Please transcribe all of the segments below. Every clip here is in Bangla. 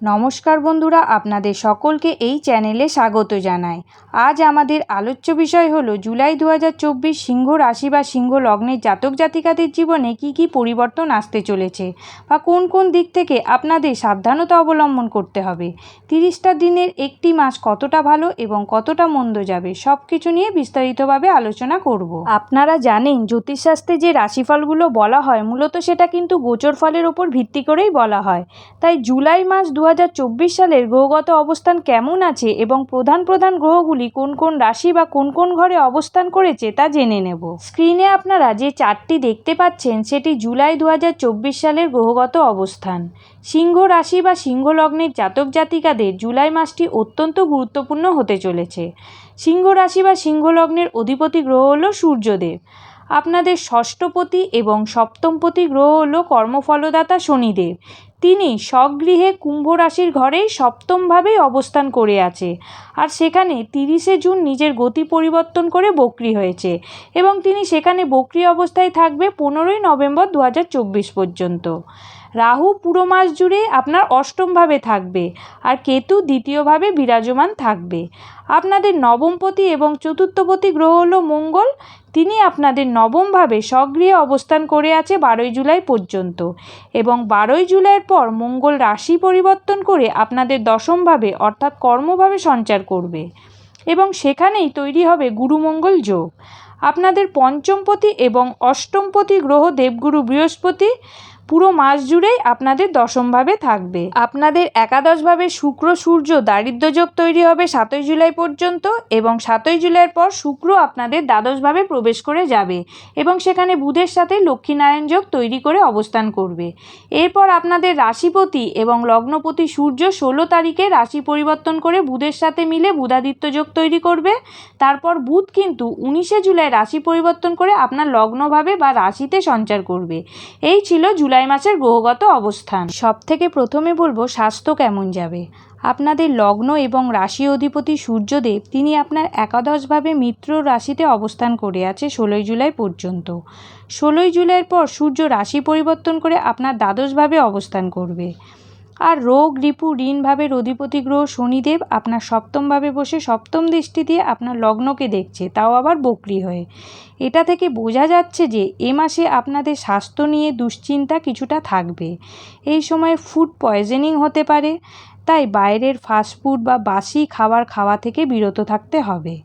নমস্কার বন্ধুরা, আপনাদের সকলকে এই চ্যানেলে স্বাগত জানাই। আজ আমাদের আলোচ্য বিষয় হলো, জুলাই দু হাজার চব্বিশ সিংহ রাশি বা সিংহ লগ্নের জাতক জাতিকাদের জীবনে কি কি পরিবর্তন আসতে চলেছে বা কোন কোন দিক থেকে আপনাদের সাবধানতা অবলম্বন করতে হবে, তিরিশটা দিনের একটি মাস কতটা ভালো এবং কতটা মন্দ যাবে সব কিছু নিয়ে বিস্তারিতভাবে আলোচনা করব। আপনারা জানেন, জ্যোতিষশাস্ত্রে যে রাশিফলগুলো বলা হয়, মূলত সেটা কিন্তু গোচর ফলের ওপর ভিত্তি করেই বলা হয়। তাই জুলাই মাস দু হাজার চব্বিশ সালের গ্রহগত অবস্থান কেমন আছে এবং প্রধান প্রধান গ্রহগুলি কোন কোন রাশি বা কোন কোন ঘরে অবস্থান করেছে তা জেনে নেব। স্ক্রিনে আপনারা যে চারটি দেখতে পাচ্ছেন, সেটি জুলাই দু হাজার চব্বিশ সালের গ্রহগত অবস্থান। সিংহ রাশি বা সিংহ লগ্নের জাতক জাতিকাদের জুলাই মাসটি অত্যন্ত গুরুত্বপূর্ণ হতে চলেছে। সিংহ রাশি বা সিংহ লগ্নের অধিপতি গ্রহ হল সূর্যদেব। আপনাদের ষষ্ঠপতি এবং সপ্তমপতি গ্রহ হল কর্মফলদাতা শনিদেব। তিনি স্বগৃহে কুম্ভ রাশির ঘরে সপ্তমভাবেই অবস্থান করে আছে আর সেখানে তিরিশে জুন নিজের গতি পরিবর্তন করে বক্রি হয়েছে এবং তিনি সেখানে বক্রি অবস্থায় থাকবে পনেরোই নভেম্বর দু হাজার চব্বিশ পর্যন্ত। রাহু পুরো মাস জুড়ে আপনার অষ্টমভাবে থাকবে আর কেতু দ্বিতীয়ভাবে বিরাজমান থাকবে। আপনাদের নবমপতি এবং চতুর্থপতি গ্রহ হল মঙ্গল। তিনি আপনাদের নবমভাবে সক্রিয় অবস্থান করে আছে বারোই জুলাই পর্যন্ত এবং বারোই জুলাইয়ের পর মঙ্গল রাশি পরিবর্তন করে আপনাদের দশমভাবে অর্থাৎ কর্মভাবে সঞ্চার করবে এবং সেখানেই তৈরি হবে গুরুমঙ্গল যোগ। আপনাদের পঞ্চমপতি এবং অষ্টমপতি গ্রহ দেবগুরু বৃহস্পতি। পুরো মাস জুড়েই আপনাদের দশমভাবে থাকবে। আপনাদের একাদশভাবে শুক্র, সূর্য দারিদ্র্যযোগ তৈরি হবে সাতই জুলাই পর্যন্ত এবং সাতই জুলাইয়ের পর শুক্র আপনাদের দ্বাদশভাবে প্রবেশ করে যাবে এবং সেখানে বুধের সাথে লক্ষ্মীনারায়ণ যোগ তৈরি করে অবস্থান করবে। এরপর আপনাদের রাশিপতি এবং লগ্নপতি সূর্য ষোলো তারিখে রাশি পরিবর্তন করে বুধের সাথে মিলে বুধাদিত্য যোগ তৈরি করবে। তারপর বুধ কিন্তু উনিশে জুলাই রাশি পরিবর্তন করে আপনার লগ্নভাবে বা রাশিতে সঞ্চার করবে। এই ছিল জুলাই জুলাই মাসের গ্রহগত অবস্থান। সব থেকে প্রথমে বলব, স্বাস্থ্য কেমন যাবে? আপনাদের লগ্ন এবং রাশি অধিপতি সূর্যদেব, তিনি আপনার একাদশভাবে মিত্র রাশিতে অবস্থান করে আছে ষোলোই জুলাই পর্যন্ত। ষোলোই জুলাইয়ের পর সূর্য রাশি পরিবর্তন করে আপনার দ্বাদশভাবে অবস্থান করবে। আর রোগ, রিপু ঋণভাবের অধিপতি গ্রহ শনিদেব আপনার সপ্তমভাবে বসে সপ্তম দৃষ্টি দিয়ে আপনার লগ্নকে দেখছে, তাও আবার বকরি হয়ে। এটা থেকে বোঝা যাচ্ছে যে এ মাসে আপনাদের স্বাস্থ্য নিয়ে দুশ্চিন্তা কিছুটা থাকবে। এই সময় ফুড পয়জনিং হতে পারে, তাই বাইরের ফাস্টফুড বা বাসি খাবার খাওয়া থেকে বিরত থাকতে হবে।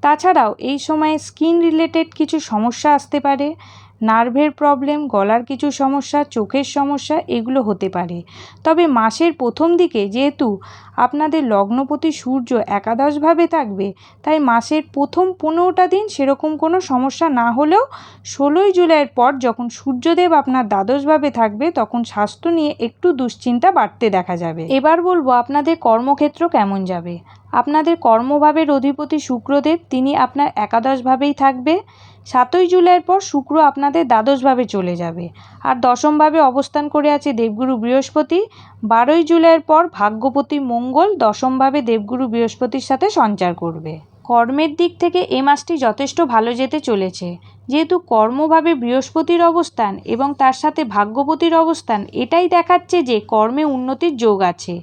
তাছাড়াও এই সময়ে স্কিন রিলেটেড কিছু সমস্যা আসতে পারে নার্ভের প্রবলেম, গলার কিছু সমস্যা, চোখের সমস্যা, এগুলো হতে পারে। তবে মাসের প্রথম দিকে যেহেতু আপনাদের লগ্নপতি সূর্য একাদশভাবে থাকবে, তাই মাসের প্রথম পনেরোটা দিন সেরকম কোনো সমস্যা না হলেও ষোলোই জুলাইয়ের পর যখন সূর্যদেব আপনার দ্বাদশভাবে থাকবে, তখন স্বাস্থ্য নিয়ে একটু দুশ্চিন্তা বাড়তে দেখা যাবে। এবার বলব আপনাদের কর্মক্ষেত্র কেমন যাবে। আপনাদের কর্মভাবের অধিপতি শুক্রদেব, তিনি আপনার একাদশভাবেই থাকবে। সাতই জুলাইয়ের পর শুক্র আপনাদের দ্বাদশভাবে চলে যাবে। আর দশমভাবে অবস্থান করে আছে দেবগুরু বৃহস্পতি। বারোই জুলাইয়ের পর ভাগ্যপতি মঙ্গল দশমভাবে দেবগুরু বৃহস্পতির সাথে সঞ্চার করবে। কর্মের দিক থেকে এ মাসটি যথেষ্ট ভালো যেতে চলেছে। যেহেতু কর্মভাবে বৃহস্পতির অবস্থান এবং তার সাথে ভাগ্যপতির অবস্থান, এটাই দেখাচ্ছে যে কর্মে উন্নতির যোগ আছে।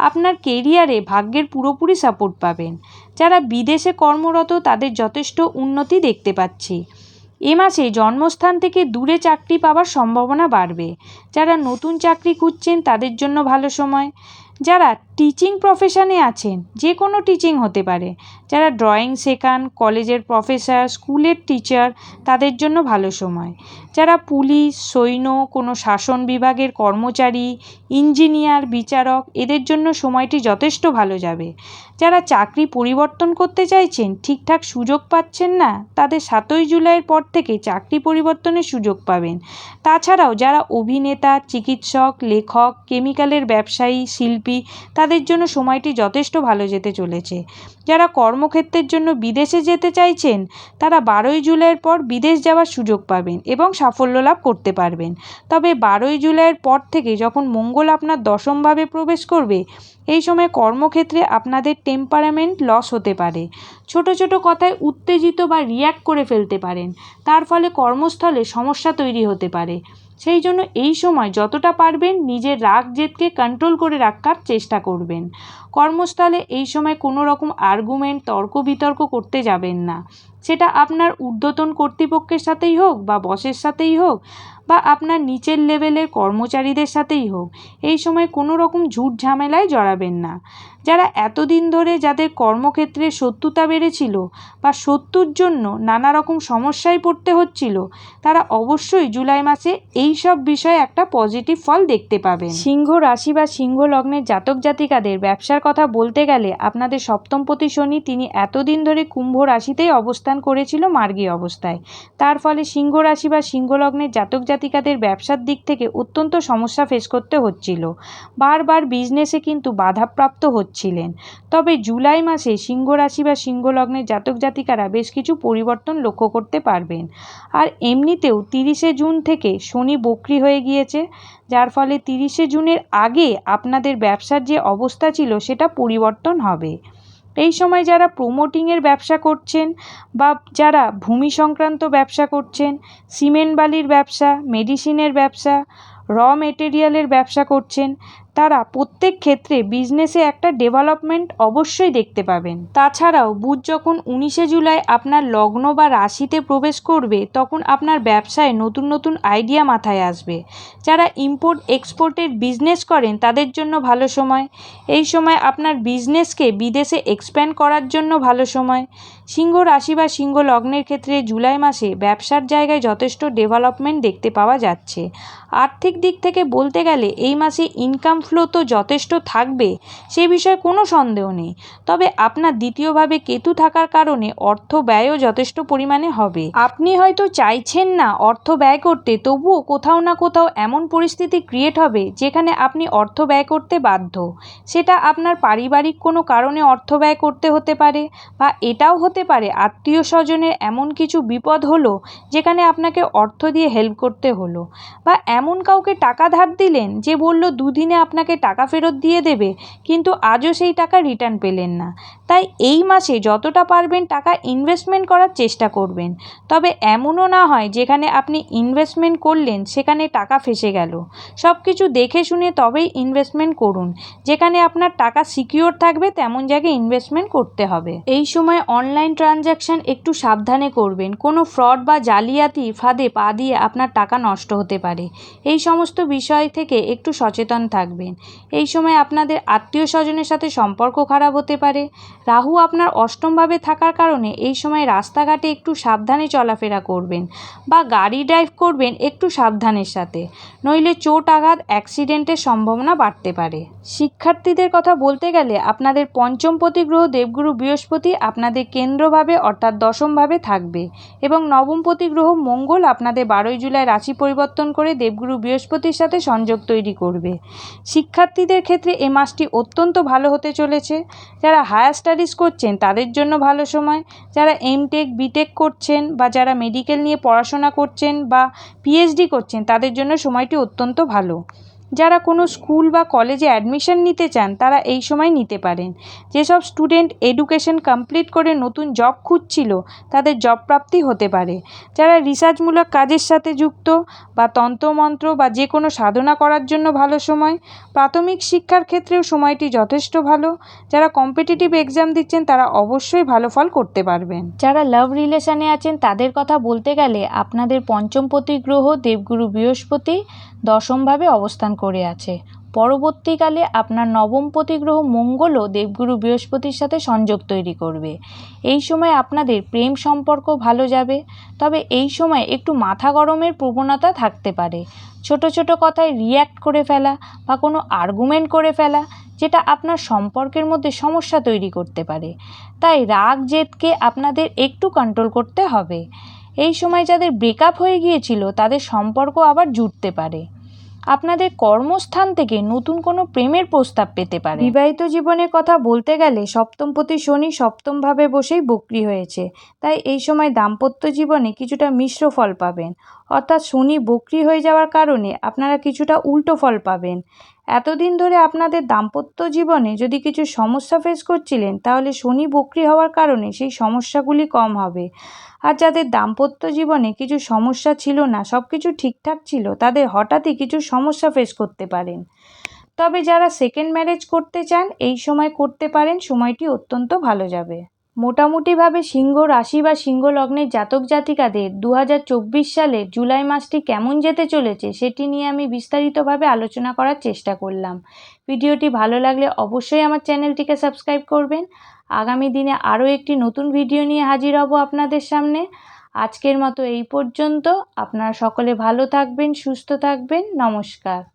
আপনার কেরিয়ারে ভাগ্যের পুরোপুরি সাপোর্ট পাবেন। যারা বিদেশে কর্মরত, তাদের যথেষ্ট উন্নতি দেখতে পাচ্ছি। এ মাসে জন্মস্থান থেকে দূরে চাকরি পাওয়ার সম্ভাবনা বাড়বে। যারা নতুন চাকরি খুঁজছেন, তাদের জন্য ভালো সময়। যারা টিচিং প্রফেশনে আছেন যে কোনো টিচিং হতে পারে। যারা ড্রয়িং শেখান কলেজের প্রফেসর স্কুলের টিচার তাদের জন্য ভালো সময়। যারা পুলিশ সৈন্য, কোনো শাসন বিভাগের কর্মচারী ইঞ্জিনিয়ার বিচারক, এদের জন্য সময়টি যথেষ্ট ভালো যাবে। যারা চাকরি পরিবর্তন করতে চাইছেন, ঠিকঠাক সুযোগ পাচ্ছেন না, তাদের সাতই জুলাইয়ের পর থেকে চাকরি পরিবর্তনের সুযোগ পাবেন। তাছাড়াও যারা অভিনেতা, চিকিৎসক, লেখক কেমিক্যালের ব্যবসায়ী, শিল্পী, তাদের জন্য সময়টি যথেষ্ট ভালো যেতে চলেছে। যারা কর্মক্ষেত্রের জন্য বিদেশে যেতে চাইছেন, তারা বারোই জুলাইয়ের পর বিদেশ যাওয়ার সুযোগ পাবেন এবং সাফল্য লাভ করতে পারবেন। তবে বারোই জুলাইয়ের পর থেকে যখন মঙ্গল আপনার দশমভাবে প্রবেশ করবে এই সময় কর্মক্ষেত্রে আপনাদের টেম্পারামেন্ট লস হতে পারে। ছোট ছোট কথায় উত্তেজিত বা রিয়্যাক্ট করে ফেলতে পারেন। তার ফলে কর্মস্থলে সমস্যা তৈরি হতে পারে। সেই জন্য এই সময় যতটা পারবেন নিজের রাগ জেদকে কন্ট্রোল করে রাখার চেষ্টা করবেন। কর্মস্থলে এই সময় কোনো রকম আর্গুমেন্ট তর্ক, বিতর্ক করতে যাবেন না। সেটা আপনার ঊর্ধ্বতন কর্তৃপক্ষের সাথেই হোক বা বসের সাথেই হোক বা আপনার নিচের লেভেলের কর্মচারীদের সাথেই হোক, এই সময় কোনো রকম ঝুট ঝামেলায় জড়াবেন না। যারা এতদিন ধরে যাদের কর্মক্ষেত্রে শত্রুতা বেড়েছিল বা শত্রুর জন্য নানা রকম সমস্যায় পড়তে হচ্ছিল, তারা অবশ্যই জুলাই মাসে এই সব বিষয়ে একটা পজিটিভ ফল দেখতে পাবেন। সিংহ রাশি বা সিংহ লগ্নের জাতক জাতিকাদের ব্যবসার কথা বলতে গেলে আপনাদের সপ্তমপতি শনি তিনি এতদিন ধরে কুম্ভ রাশিতেই অবস্থান করেছিল মার্গী অবস্থায়। তার ফলে সিংহ রাশি বা সিংহ লগ্নের জাতক জাতিকাদের ব্যবসার দিক থেকে অত্যন্ত সমস্যা ফেস করতে হচ্ছিল। বারবার বিজনেসে কিন্তু বাধাপ্রাপ্ত হচ্ছিলেন। তবে জুলাই মাসে সিংহ রাশি বা সিংহ লগ্নের জাতক জাতিকারা বেশ কিছু পরিবর্তন লক্ষ্য করতে পারবেন। আর এমনিতেও তিরিশে জুন থেকে শনি বক্রি হয়ে গিয়েছে, যার ফলে তিরিশে জুনের আগে আপনাদের ব্যবসার যে অবস্থা ছিল সেটা পরিবর্তন হবে। এই সময় যারা প্রোমোটিংয়ের ব্যবসা করছেন বা যারা ভূমি সংক্রান্ত ব্যবসা করছেন সিমেন্ট বালির ব্যবসা মেডিসিনের ব্যবসা র মেটেরিয়ালের ব্যবসা করছেন তারা প্রত্যেক ক্ষেত্রে বিজনেসে একটা ডেভেলপমেন্ট অবশ্যই দেখতে পাবেন। তাছাড়াও বুধ যখন উনিশে জুলাই আপনার লগ্ন বা রাশিতে প্রবেশ করবে, তখন আপনার ব্যবসায় নতুন নতুন আইডিয়া মাথায় আসবে। যারা ইম্পোর্ট এক্সপোর্টের বিজনেস করেন, তাদের জন্য ভালো সময়। এই সময় আপনার বিজনেসকে বিদেশে এক্সপ্যান্ড করার জন্য ভালো সময়। সিংহ রাশি বা সিংহ লগ্নের ক্ষেত্রে জুলাই মাসে ব্যবসার জায়গায় যথেষ্ট ডেভেলপমেন্ট দেখতে পাওয়া যাচ্ছে। আর্থিক দিক থেকে বলতে গেলে এই মাসে ইনকাম ফ্লো তো যথেষ্ট থাকবে, সে বিষয়ে কোনো সন্দেহ নেই। তবে আপনার দ্বিতীয়ভাবে কেতু থাকার কারণে অর্থ ব্যয়ও যথেষ্ট পরিমাণে হবে। আপনি হয়তো চাইছেন না অর্থ ব্যয় করতে, তবুও কোথাও না কোথাও এমন পরিস্থিতি ক্রিয়েট হবে যেখানে আপনি অর্থ ব্যয় করতে বাধ্য। সেটা আপনার পারিবারিক কোনো কারণে অর্থ ব্যয় করতে হতে পারে বা এটাও হতে পারে আত্মীয় স্বজনের এমন কিছু বিপদ হলো যেখানে আপনাকে অর্থ দিয়ে হেল্প করতে হলো। বা এমন কাউকে টাকা ধার দিলেন যে বলল, দুদিনে আপনাকে টাকা ফেরত দিয়ে দেবে কিন্তু আজও সেই টাকা রিটার্ন পেলেন না। তাই এই মাসে যতটা পারবেন টাকা ইনভেস্টমেন্ট করার চেষ্টা করবেন। তবে এমনও না হয় যেখানে আপনি ইনভেস্টমেন্ট করলেন সেখানে টাকা ফেসে গেল। সব কিছু দেখে শুনে তবেই ইনভেস্টমেন্ট করুন। যেখানে আপনার টাকা সিকিওর থাকবে তেমন জায়গায় ইনভেস্টমেন্ট করতে হবে। এই সময় অনলাইন ট্রানজ্যাকশান একটু সাবধানে করবেন। কোনো ফ্রড বা জালিয়াতি ফাঁদে পা দিয়ে আপনার টাকা নষ্ট হতে পারে। এই সমস্ত বিষয় থেকে একটু সচেতন থাকবেন। এই সময় আপনাদের আত্মীয় স্বজনের সাথে সম্পর্ক খারাপ হতে পারে। রাহু আপনার অষ্টমভাবে থাকার কারণে এই সময় রাস্তাঘাটে একটু সাবধানে চলাফেরা করবেন বা গাড়ি ড্রাইভ করবেন একটু সাবধানের সাথে। নইলে চোট আঘাত অ্যাক্সিডেন্টের সম্ভাবনা বাড়তে পারে। শিক্ষার্থীদের কথা বলতে গেলে আপনাদের পঞ্চম প্রতিগ্রহ দেবগুরু বৃহস্পতি আপনাদের কেন্দ্রভাবে অর্থাৎ দশমভাবে থাকবে এবং নবমপতি গ্রহ মঙ্গল আপনাদের বারোই জুলাই রাশি পরিবর্তন করে দেবগুরু বৃহস্পতির সাথে সংযোগ তৈরি করবে। শিক্ষার্থীদের ক্ষেত্রে এ মাসটি অত্যন্ত ভালো হতে চলেছে। যারা হায়ার স্টাডিজ করছেন, তাদের জন্য ভালো সময়। যারা এম টেক বিটেক করছেন বা যারা মেডিকেল নিয়ে পড়াশোনা করছেন বা পিএইচডি করছেন, তাদের জন্য সময়টি অত্যন্ত ভালো। যারা কোনো স্কুল বা কলেজে অ্যাডমিশন নিতে চান, তারা এই সময় নিতে পারেন। যেসব স্টুডেন্ট এডুকেশন কমপ্লিট করে নতুন জব খুঁজছিল, তাদের জব প্রাপ্তি হতে পারে। যারা রিসার্চমূলক কাজের সাথে যুক্ত বা তন্ত্রমন্ত্র বা যে কোনো সাধনা করার জন্য ভালো সময়, প্রাথমিক শিক্ষার ক্ষেত্রেও সময়টি যথেষ্ট ভালো। যারা কম্পিটিটিভ এক্সাম দিচ্ছেন, তারা অবশ্যই ভালো ফল করতে পারবেন। যারা লাভ রিলেশনে আছেন, তাদের কথা বলতে গেলে আপনাদের পঞ্চমপতি গ্রহ দেবগুরু বৃহস্পতি দশমভাবে অবস্থান করে আছে। পরবর্তীকালে আপনার নবমপতি গ্রহ মঙ্গলও দেবগুরু বৃহস্পতির সাথে সংযোগ তৈরি করবে। এই সময় আপনাদের প্রেম সম্পর্ক ভালো যাবে, তবে এই সময় একটু মাথা গরমের প্রবণতা থাকতে পারে। ছোট ছোট কথায় রিয়্যাক্ট করে ফেলা বা কোনো আর্গুমেন্ট করে ফেলা, যেটা আপনার সম্পর্কের মধ্যে সমস্যা তৈরি করতে পারে। তাই রাগ জেদকে আপনাদের একটু কন্ট্রোল করতে হবে। এই সময় যাদের ব্রেকআপ হয়ে গিয়েছিল, তাদের সম্পর্ক আবার জুটতে পারে। আপনাদের কর্মস্থান থেকে নতুন কোনো প্রেমের প্রস্তাব পেতে পারে। বিবাহিত জীবনের কথা বলতে গেলে সপ্তমপতি শনি সপ্তমভাবে বসেই বক্রি হয়েছে। তাই এই সময় দাম্পত্য জীবনে কিছুটা মিশ্র ফল পাবেন। অর্থাৎ শনি বক্রি হয়ে যাওয়ার কারণে আপনারা কিছুটা উল্টো ফল পাবেন। এতদিন ধরে আপনাদের দাম্পত্য জীবনে যদি কিছু সমস্যা ফেস করছিলেন, তাহলে শনি বক্রি হওয়ার কারণে সেই সমস্যাগুলি কম হবে। আর যাদের দাম্পত্য জীবনে কিছু সমস্যা ছিল না সব কিছু ঠিকঠাক ছিল, তাদের হঠাৎই কিছু সমস্যা ফেস করতে পারেন। তবে যারা সেকেন্ড ম্যারেজ করতে চান, এই সময় করতে পারেন, সময়টি অত্যন্ত ভালো যাবে। মোটামুটিভাবে সিংহ রাশি বা সিংহ লগ্নের জাতক জাতিকাদের দু সালের জুলাই মাসটি কেমন যেতে চলেছে সেটি নিয়ে আমি বিস্তারিতভাবে আলোচনা করার চেষ্টা করলাম। ভিডিওটি ভালো লাগলে অবশ্যই আমার চ্যানেলটিকে সাবস্ক্রাইব করবেন। আগামী দিনে আরও একটি নতুন ভিডিও নিয়ে হাজির হব আপনাদের সামনে। আজকের মতো এই পর্যন্ত। আপনারা সকলে ভালো থাকবেন, সুস্থ থাকবেন। নমস্কার।